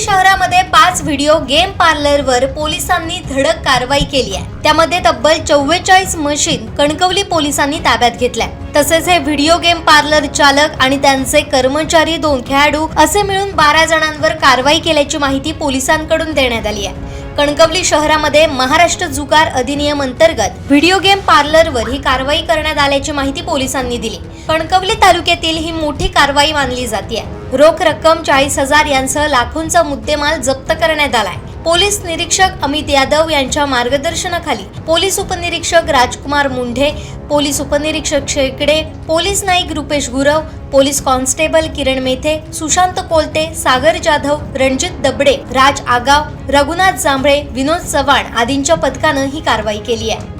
शहरामध्ये पाच video game पार्लरवर पोलिसांनी धडक कारवाई केली आहे. त्यामध्ये तब्बल चव्वेचाळीस मशीन कणकवली पोलिसांनी ताब्यात घेतल्या तसेच हे व्हिडिओ गेम पार्लर चालक आणि त्यांचे कर्मचारी दोन खेळाडू असे मिळून बारा जणांवर कारवाई केल्याची माहिती पोलिसांकडून देण्यात आली आहे. कणकवली शहरामध्ये महाराष्ट्र जुगार अधिनियम अंतर्गत व्हिडिओ गेम पार्लरवर ही कारवाई करण्यात आल्याची माहिती पोलिसांनी दिली. कणकवली तालुक्यातील ही मोठी कारवाई मानली जाते. रोख रक्कम चाळीस हजार यांसह लाखोंचा मुद्देमाल जप्त करण्यात आलाय. पोलीस निरीक्षक अमित यादव यांच्या मार्गदर्शनाखाली पोलीस उपनिरीक्षक राजकुमार मुंढे पोलीस उपनिरीक्षक Shekde police Naik Rupesh Gurav police constable Kiran Methe Sushant Kolte Sagar Jadhav Ranjit Dabade Raj Agav Raghunath Jambhale विनोद चव्हाण आदींच्या पथकानं ही कारवाई केली आहे.